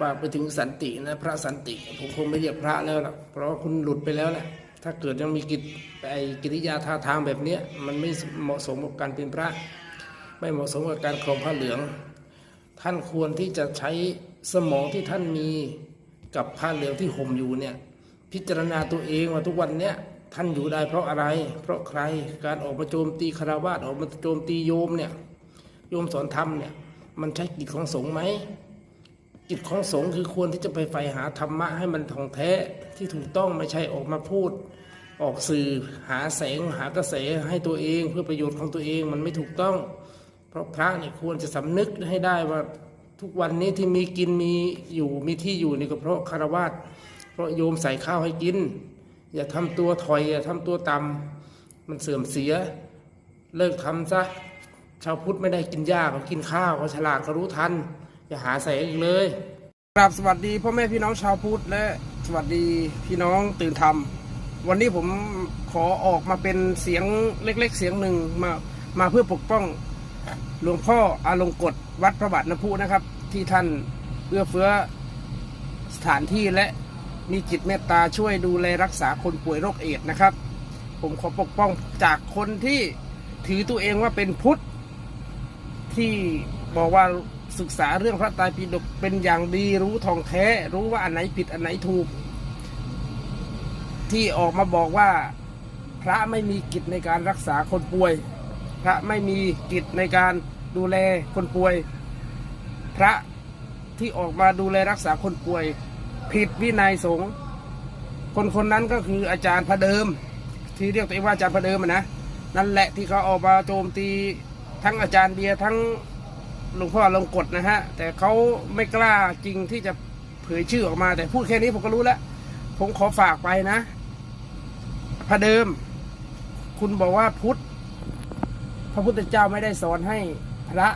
ฝากไปถึงสันตินะพระสันติ ผมคงไม่เรียกพระแล้วล่ะเพราะว่าคุณหลุดไปแล้วแหละถ้าเกิดยังมีกิจไอกิริยาท่าทางแบบเนี้ยมันไม่เหมาะสมกับการเป็นพระ ไม่เหมาะสมกับการครองผ้าเหลือง ท่านควรที่จะใช้สมองที่ท่านมีกับผ้าเหลืองที่ห่มอยู่เนี่ยพิจารณาตัวเองว่าทุกวันเนี้ยท่านอยู่ได้เพราะอะไร เพราะใครการออกมาโจมตีคารวาสออกมาโจมตีโยมเนี่ยโยมสอนธรรมเนี่ยมันใช่กิจของสงฆ์ไหม กิจของสงฆ์คือควรที่จะไปใฝ่หาธรรมะให้มันท่องแท้ที่ถูกต้องไม่ใช่ออกมาพูด ออกสื่อหาแสงหากระแสให้ตัวเองเพื่อประโยชน์ของตัวเองมันไม่ถูกต้อง เพราะพระเนี่ยควรจะสำนึกให้ได้ว่าทุกวันนี้ที่มีกินมีอยู่มีที่อยู่นี่ก็เพราะคารวะเพราะโยมใส่ข้าวให้กิน อย่าทำตัวถอยอย่าทำตัวต่ำมันเสื่อมเสีย เลิกทำซะชาวพุทธไม่ได้กินหญ้าเขากินข้าวเขาฉลาดเขารู้ทัน อย่าหาใส่อีกเลยกราบสวัสดีพ่อแม่พี่น้องชาวพุทธและสวัสดีพี่น้องตื่นธรรม วันนี้ผมขอออกมาเป็นเสียงเล็ก ๆ เสียงหนึ่งมามาเพื่อปกป้องหลวงพ่ออาลงกฎวัดพระบาทน้ำพุนะครับ ที่ท่านเอื้อเฟื้อสถานที่และมีจิตเมตตาช่วยดูแลรักษาคนป่วยโรคเอดส์นะครับ ผมขอปกป้องจากคนที่ถือตัวเองว่าเป็นพุทธที่บอกว่า ศึกษาเรื่องพระไตรปิฎกเป็นอย่างดีรู้ทองแท้ รู้ว่าอันไหนผิดอันไหนถูก ที่ออกมาบอกว่าพระไม่มีกิจในการรักษาคนป่วย พระไม่มีกิจในการดูแลคนป่วย พระที่ออกมาดูแลรักษาคนป่วย ผิดวินัยสงฆ์คนคนนั้นก็คืออาจารย์พระเดิม ที่เรียกตัวเองว่าอาจารย์พระเดิมอะนะนั่นแหละที่เขาออกมาโจมตีทั้งอาจารย์เบียร์ทั้ง หลวงพ่อลงกฎนะฮะ แต่เขาไม่กล้าจริงที่จะเผยชื่อออกมา แต่พูดแค่นี้ผมก็รู้แล้ว ผมขอฝากไปนะพระเดิม คุณบอกว่าพุทธ พระพุทธเจ้าไม่ได้สอนให้พระ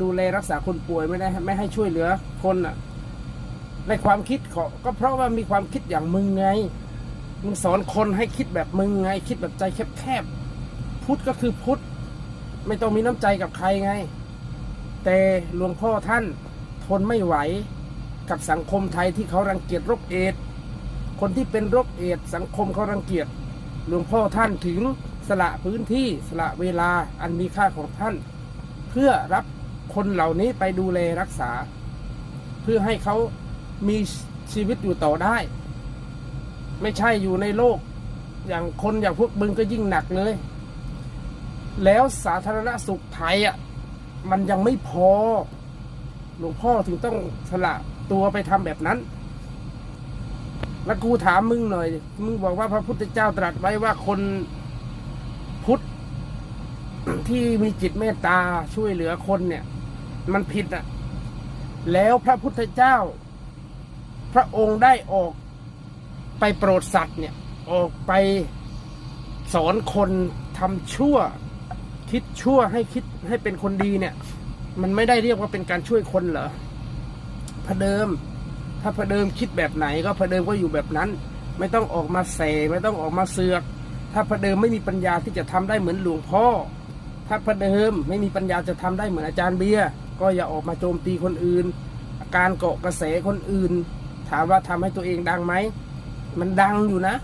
ดูแลรักษาคนป่วยไม่ได้ไม่ให้ช่วยเหลือคนอะในความคิดเของก็เพราะว่ามีความคิดอย่างมึงไง มึงสอนคนให้คิดแบบมึงไง คิดแบบใจแคบๆพุทธก็คือพุทธ ไม่ต้องมีน้ำใจกับใครไง แต่หลวงพ่อท่านทนไม่ไหวกับสังคมไทยที่เขารังเกียจโรคเอดคนที่เป็นโรคเอดส์สังคมเขารังเกียจหลวงพ่อท่านถึงสละพื้นที่สละเวลาอันมีค่าของท่าน เพื่อรับคนเหล่านี้ไปดูแลรักษา เพื่อให้เขามีชีวิตอยู่ต่อได้ ไม่ใช่อยู่ในโลก อย่างคนอย่างพวกมึงก็ยิ่งหนักเลย แล้วสาธารณสุขไทยอะ มันยังไม่พอ หลวงพ่อถึงต้องสละตัวไปทำแบบนั้น แล้วกูถามมึงหน่อย มึงบอกว่าพระพุทธเจ้าตรัสไว้ว่าคนพุทธที่มีจิตเมตตาช่วยเหลือคนเนี่ย มันผิดอะแล้วพระพุทธเจ้า พระองค์ได้ออกไปโปรดสัตว์เนี่ย ออกไปสอนคนทำชั่ว คิดชั่วให้คิดให้เป็นคนดีเนี่ย มันไม่ได้เรียกว่าเป็นการช่วยคนเหรอพระเดิม ถ้าพระเดิมคิดแบบไหนก็พระเดิมก็อยู่แบบนั้น ไม่ต้องออกมาเสไม่ต้องออกมาเสือก ถ้าพระเดิมไม่มีปัญญาที่จะทำได้เหมือนหลวงพ่อ ถ้าพระเดิมไม่มีปัญญาจะทำได้เหมือนอาจารย์เบียร์ก็อย่าออกมาโจมตีคนอื่น การเกาะกระแสคนอื่น ถามว่าทำให้ตัวเองดังไหมมันดังอยู่นะ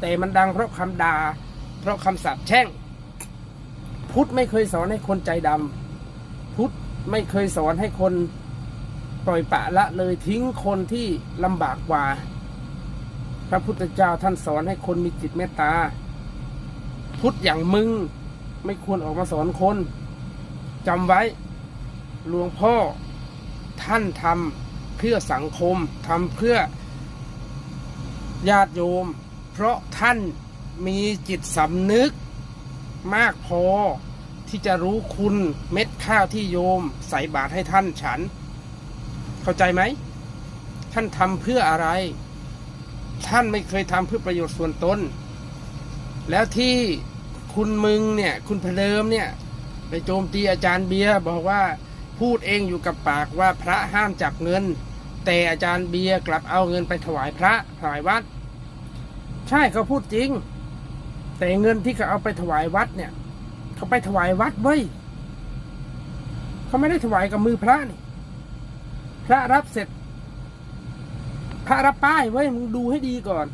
แต่มันดังเพราะคำด่าเพราะคำสาปแช่ง พุทธไม่เคยสอนให้คนใจดำพุทธไม่เคยสอนให้คนปล่อยปะละเลยทิ้งคนที่ลำบากกว่า พระพุทธเจ้าท่านสอนให้คนมีจิตเมตตา พุทธอย่างมึงไม่ควรออกมาสอนคนจำไว้หลวงพ่อท่านทำเพื่อสังคมทำเพื่อญาติโยม เพราะท่านมีจิตสำนึก มากพอที่จะรู้คุณเม็ดข้าวที่โยมใส่บาตรให้ท่านฉัน เข้าใจไหม ท่านทำเพื่ออะไร ท่านไม่เคยทำเพื่อประโยชน์ส่วนตนแล้วที่คุณมึงเนี่ย คุณเพลิมเนี่ย ไปโจมตีอาจารย์เบียร์บอกว่าพูดเองอยู่กับปากว่าพระห้ามจับเงิน แต่อาจารย์เบียร์กลับเอาเงินไปถวายพระถวายวัด ใช่เขาพูดจริง แต่เงินที่เขาเอาไปถวายวัดเนี่ย เขาไปถวายวัดเว้ยเขาไม่ได้ถวายกับมือพระนี่ พระรับเสร็จ พระรับป้ายเว้ยมึงดูให้ดีก่อน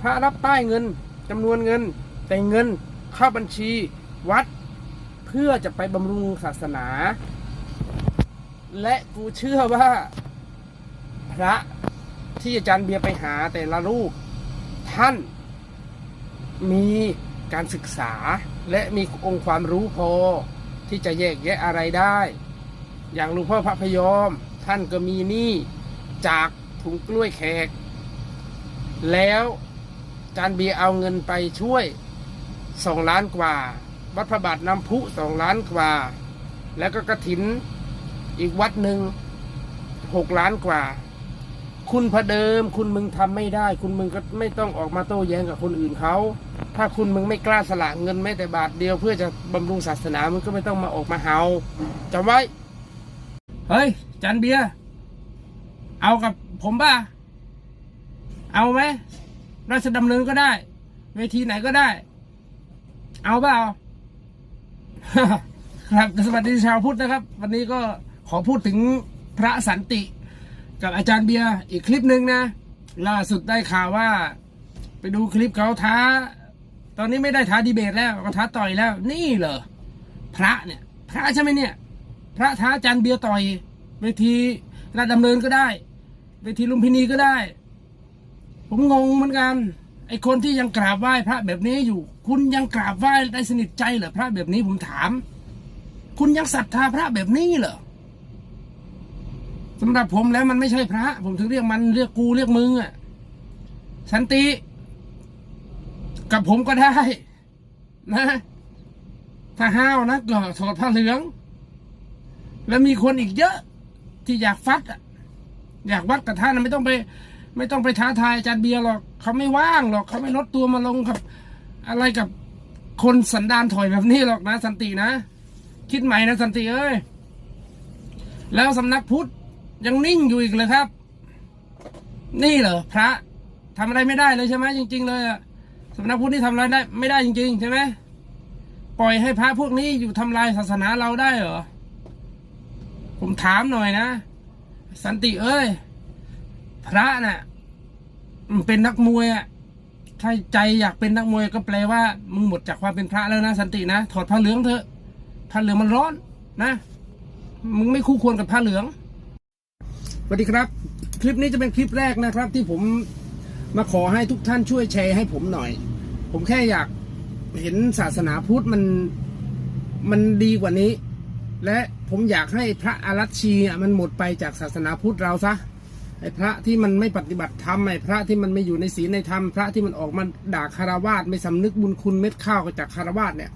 พระรับป้ายเงินจำนวนเงิน แต่เงินเข้าบัญชีวัด เพื่อจะไปบำรุงศาสนา และกูเชื่อว่า พระที่อาจารย์เบียร์ไปหาแต่ละรูปท่านมี การศึกษา และมีองค์ความรู้พอที่จะแยกแยะอะไรได้ อย่างหลวงพ่อพระพยอม ท่านก็มีหนี้จากถุงกล้วยแขก แล้วอาจารย์เบียเอาเงินไปช่วยสองล้านกว่า วัดพระบาทน้ำพุสองล้านกว่า แล้วก็กระถินอีกวัดหนึ่งหกล้านกว่า คุณพระเดิม คุณมึงทำไม่ได้ คุณมึงก็ไม่ต้องออกมาโต้แย้งกับคนอื่นเขา ถ้าคุณมึงไม่กล้าสละเงินแม้แต่บาทเดียว เพื่อจะบำรุงศาสนามึงก็ไม่ต้องมาออกมาเฮาจำไว้ เฮ้ย จันเบียร์เอากับผมป่ะ เอาไหมราชดำเนินก็ได้ เวทีไหนก็ได้ เอาเปล่า ครับสวัสดีชาวพุทธนะครับ วันนี้ก็ขอพูดถึงพระสันติ กับอาจารย์เบียร์อีกคลิปหนึ่งนะ ล่าสุดได้ข่าวว่า ไปดูคลิปเขาท้า ตอนนี้ไม่ได้ท้าดีเบตแล้วก็ท้าต่อยแล้ว นี่เหรอพระเนี่ย พระใช่ไหมเนี่ย พระท้าจารย์เบียร์ต่อยเวทีราชดำเนินก็ได้เวทีลุมพินีก็ได้ ผมงงเหมือนกันไอคนที่ยังกราบไหว้พระแบบนี้อยู่ คุณยังกราบไหว้ได้สนิทใจเหรอพระแบบนี้ผมถาม คุณยังศรัทธาพระแบบนี้เหรอสำหรับผมแล้วมันไม่ใช่พระ ผมถึงเรียกมันเรียกกูเรียกมึงอะสันติ กับผมก็ได้ นะ ถ้าห้าวนะก็ถอดผ้าเหลือง แล้วมีคนอีกเยอะ ที่อยากฟัดอยากวัดกับท่านไม่ต้องไป ไม่ต้องไปท้าทายอาจารย์เบียร์หรอกเขาไม่ว่างหรอกเขาไม่ลดตัวมาลงกับ อะไรกับคนสันดานถอยแบบนี้หรอกนะ สันตินะ คิดใหม่นะสันติเอ้ยแล้วสำนักพุทธยังนิ่งอยู่อีกเลยครับ นี่เหรอพระทำอะไรไม่ได้เลยใช่ไหมจริง ๆ เลยอะำนักพุทธนี่ทำอะไรได้ไม่ได้จริง ๆ ใช่ไหมปล่อยให้พระพวกนี้อยู่ทำลายศาสนาเราได้เหรอ ผมถามหน่อยนะ สันติเอ้ย พระน่ะมันเป็นนักมวยอะถ้าใจอยากเป็นนักมวยก็แปลว่า มึงหมดจากความเป็นพระแล้วนะสันตินะถอดผ้าเหลืองเถอะผ้าเหลืองมันร้อนนะ มึงไม่คู่ควรกับผ้าเหลืองสวัสดีครับ คลิปนี้จะเป็นคลิปแรกนะครับ ที่ผมมาขอให้ทุกท่านช่วยแชร์ให้ผมหน่อย ผมแค่อยากเห็นศาสนาพุทธมันมันดีกว่านี้ และผมอยากให้พระอารัชชีอะมันหมดไปจากศาสนาพุทธเราซะไอ้พระที่มันไม่ปฏิบัติธรรมไอ้พระที่มันไม่อยู่ในศีลในธรรมพระที่มันออกมาด่าคารวาสไม่สำนึกบุญคุณเม็ดข้าวจากคารวาสเนี่ย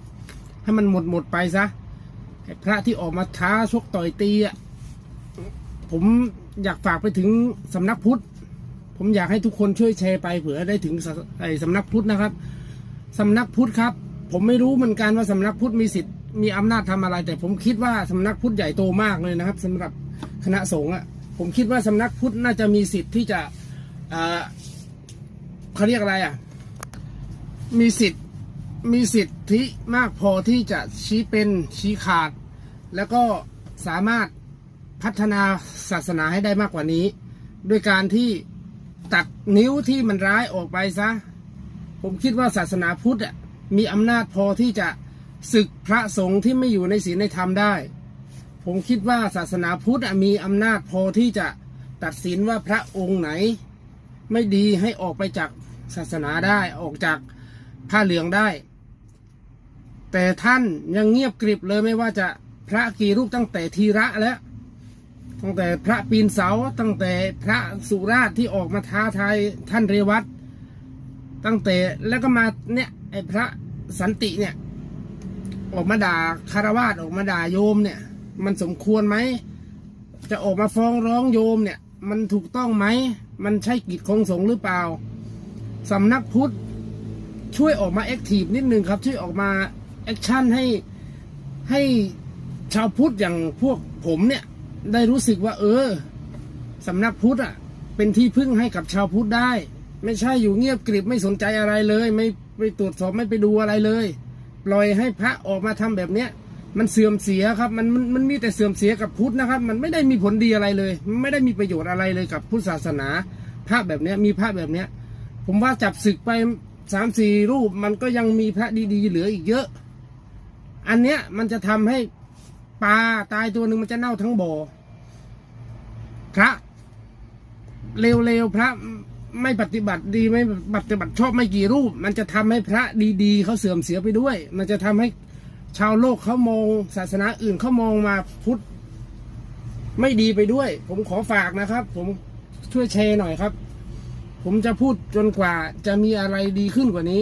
ให้มันหมดหมดไปซะไอ้พระที่ออกมาท้าชกต่อยตีอะผมอยากฝากไปถึงสำนักพุทธ ผมอยากให้ทุกคนช่วยแชร์ไปเผื่อได้ถึงไอ้สำนักพุทธนะครับ สำนักพุทธครับ ผมไม่รู้เหมือนกันว่าสำนักพุทธมีสิทธิ์มีอำนาจทำอะไร แต่ผมคิดว่าสำนักพุทธใหญ่โตมากเลยนะครับสำหรับคณะสงฆ์อะผมคิดว่าสำนักพุทธน่าจะมีสิทธิ์ที่จะเอ่อเขาเรียกอะไรอะ มีสิทธิ์มีสิทธิมากพอที่จะชี้เป็นชี้ขาด แล้วก็สามารถพัฒนาศาสนาให้ได้มากกว่านี้ ด้วยการที่ตัดนิ้วที่มันร้ายออกไปซะ ผมคิดว่าศาสนาพุทธมีอำนาจพอที่จะศึกพระสงฆ์ที่ไม่อยู่ในศีลในธรรมได้ ผมคิดว่าศาสนาพุทธมีอำนาจพอที่จะตัดสินว่าพระองค์ไหน ไม่ดีให้ออกไปจากศาสนาได้ออกจากผ้าเหลืองได้ แต่ท่านยังเงียบกริบเลยไม่ว่าจะพระกี่รูปตั้งแต่ทีระแล้วตั้งแต่พระปีนเสาตั้งแต่พระสุราษฎร์ที่ออกมาท้าทายท่านเรวัต ตั้งแต่แล้วก็มาเนี่ยไอ้พระสันติเนี่ย ออกมาด่าคารวาสออกมาด่าโยมเนี่ย มันสมควรไหมจะออกมาฟ้องร้องโยมเนี่ย มันถูกต้องไหม มันใช่กิจของสงฆ์หรือเปล่าสำนักพุทธช่วยออกมาแอคทีฟนิดนึงครับช่วยออกมาแอคชั่นให้ให้ชาวพุทธอย่างพวกผมเนี่ย ได้รู้สึกว่า เออสำนักพุทธอะ เป็นที่พึ่งให้กับชาวพุทธได้ ไม่ใช่อยู่เงียบกริบไม่สนใจอะไรเลย ไม่ไปตรวจสอบไม่ไปดูอะไรเลย ปล่อยให้พระออกมาทำแบบเนี้ย มันเสื่อมเสียครับ มันมันมันมีแต่เสื่อมเสียกับพุทธนะครับ มันไม่ได้มีผลดีอะไรเลย ไม่ได้มีประโยชน์อะไรเลยกับพุทธศาสนาพระแบบเนี้ยมีพระแบบเนี้ย ผมว่าจับศึกไปสามสี่รูปมันก็ยังมีพระดีๆเหลืออีกเยอะ อันเนี้ยมันจะทำให้ปลาตายตัวหนึ่งมันจะเน่าทั้งบ่อพระเร็วๆพระ ไม่ปฏิบัติดีไม่ปฏิบัติชอบไม่กี่รูป มันจะทำให้พระดีๆเขาเสื่อมเสียไปด้วย มันจะทำให้ชาวโลกเขามองศาสนาอื่นเขามองมาพุทธไม่ดีไปด้วย ผมขอฝากนะครับ ผมช่วยแชร์หน่อยครับ ผมจะพูดจนกว่าจะมีอะไรดีขึ้นกว่านี้